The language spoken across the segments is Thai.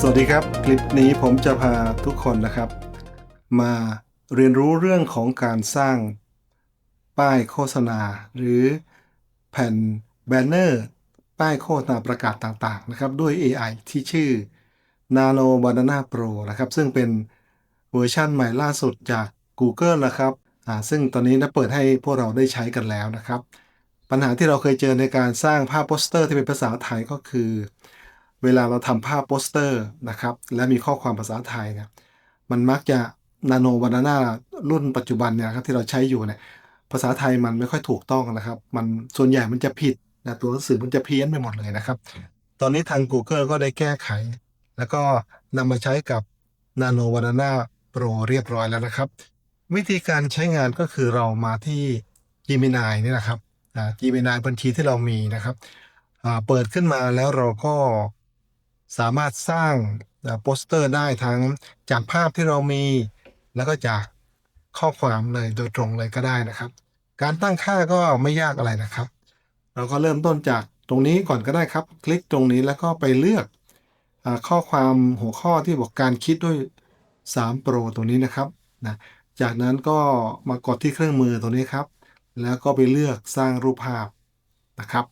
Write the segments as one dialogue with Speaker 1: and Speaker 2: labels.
Speaker 1: สวัสดีครับ คลิปนี้ผมจะพาทุกคนนะครับ มาเรียนรู้เรื่องของการสร้างป้ายโฆษณา หรือแผ่นแบนเนอร์ป้ายโฆษณาประกาศต่างๆนะครับ ด้วย AI ที่ชื่อ Nano Banana Pro นะครับ ซึ่งเป็นเวอร์ชั่นใหม่ล่าสุดจาก Google นะครับซึ่งตอนนี้นะเปิดให้พวกเราได้ใช้กันแล้วนะครับ ปัญหาที่เราเคยเจอในการสร้างภาพโปสเตอร์ที่เป็นภาษาไทยก็คือ เวลาเราทำภาพโปสเตอร์นะครับ และมีข้อความภาษาไทยเนี่ยมันมักจะนาโนบานาน่ารุ่นปัจจุบันเนี่ยครับที่เราใช้อยู่เนี่ยภาษาไทยมันไม่ค่อยถูกต้องนะครับ มันส่วนใหญ่มันจะผิดนะตัวหนังสือมันจะเพี้ยนไปหมดเลยนะครับ ตอนนี้ทาง Google ก็ได้แก้ไข แล้วก็นำมาใช้กับ Nano Banana Pro เรียบร้อยแล้วนะครับ วิธีการใช้งานก็คือเรามาที่ Gemini นี่นะครับ Gemini บัญชีที่เรามีนะครับ เปิดขึ้นมาแล้วเราก็ สามารถสร้างโปสเตอร์ได้ทั้งจากภาพที่เรามี แล้วก็จากข้อความเลยโดยตรงเลยก็ได้นะครับ การตั้งค่าก็ไม่ยากอะไรนะครับ เราก็เริ่มต้นจากตรงนี้ก่อนก็ได้ครับ คลิกตรงนี้แล้วก็ไปเลือกอข้อความหัวข้อที่บอกการคิดด้วย3 Pro ตรงนี้นะครับนะจากนั้นก็มากดที่เครื่องมือตรงนี้ครับ แล้วก็ไปเลือกสร้างรูปภาพนะครับ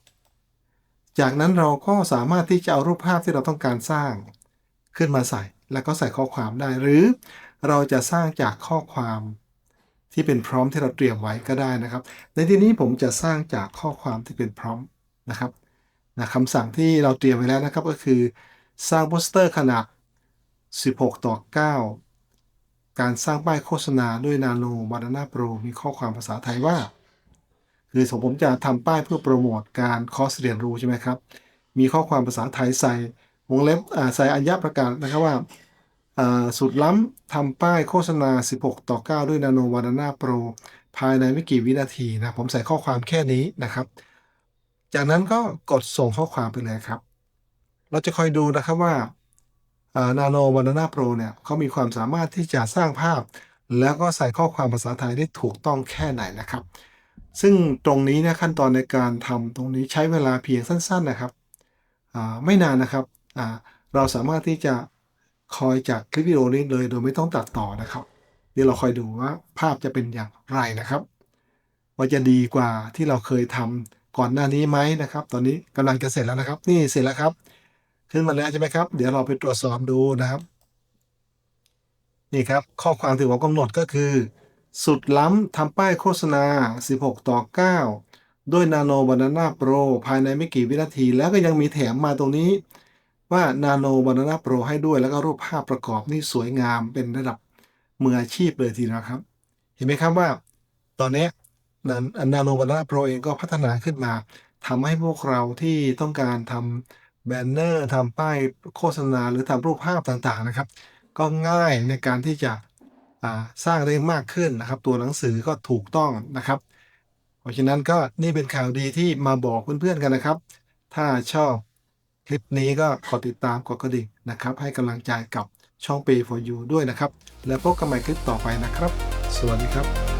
Speaker 1: จากนั้นเราก็สามารถที่จะเอารูปภาพที่เราต้องการสร้าง ขึ้นมาใส่ แล้วก็ใส่ข้อความได้ หรือเราจะสร้างจากข้อความที่เป็นพร้อมที่เราเตรียมไว้ก็ได้นะครับ ในที่นี้ผมจะสร้างจากข้อความที่เป็นพร้อมนะครับนะคำสั่งที่เราเตรียมไว้แล้วนะครับก็คือ สร้างโปสเตอร์ขนาด 16 ต่อ 9 การสร้างป้ายโฆษณาด้วย Nano Banana Pro มีข้อความภาษาไทยว่า คือสมผมจะทำป้ายเพื่อโปรโมทการคอร์สเรียนรู้ใช่ไหมครับ มีข้อความภาษาไทยใส่วงเล็บใส่อัญญประกาศนะครับว่าสุดล้ำทำป้ายโฆษณา 16 ต่อ 9 ด้วย Nano Banana Pro ภายในไม่กี่วินาทีนะ ผมใส่ข้อความแค่นี้นะครับ จากนั้นก็กดส่งข้อความไปเลยครับ เราจะคอยดูนะครับว่า Nano Banana Pro เนี่ยเขามีความสามารถที่จะสร้างภาพ แล้วก็ใส่ข้อความภาษาไทยได้ถูกต้องแค่ไหนนะครับ ซึ่งตรงนี้นะขั้นตอนในการทำตรงนี้ใช้เวลาเพียงสั้น ๆนะครับไม่นานนะครับเราสามารถที่จะคอยจากคลิปวิดีโอนี้เลยโดยไม่ต้องตัดต่อนะครับ เดี๋ยวเราคอยดูว่าภาพจะเป็นอย่างไรนะครับ ว่าจะดีกว่าที่เราเคยทำก่อนหน้านี้ไหมนะครับ ตอนนี้กำลังจะเสร็จแล้วนะครับ นี่เสร็จแล้วครับ ขึ้นมาแล้วใช่ไหมครับ เดี๋ยวเราไปตรวจสอบดูนะครับ นี่ครับ ข้อความที่ผมกำหนดก็คือ สุดล้ำทำป้ายโฆษณา 16 ต่อ 9 ด้วย Nano Banana Pro ภายในไม่กี่วินาที แล้วก็ยังมีแถมมาตรงนี้ ว่า Nano Banana Pro ให้ด้วยแล้วก็รูปภาพประกอบนี่สวยงามเป็นระดับมืออาชีพเลยทีเดียวครับ เห็นไหมครับว่า ตอนนี้ Nano Banana Pro เองก็พัฒนาขึ้นมาทำให้พวกเราที่ต้องการทำแบนเนอร์ทำป้ายโฆษณาหรือทำรูปภาพต่างๆนะครับ ก็ง่ายในการที่จะ สร้างได้มากขึ้นนะครับ ตัวหนังสือก็ถูกต้องนะครับ เพราะฉะนั้นก็นี่เป็นข่าวดีที่มาบอกเพื่อนๆกันนะครับ ถ้าชอบคลิปนี้ก็กดติดตามกดกระดิ่งนะครับ ให้กำลังใจกับช่อง Pay for You ด้วยนะครับ แล้วพบกันใหม่คลิปต่อไปนะครับ สวัสดีครับ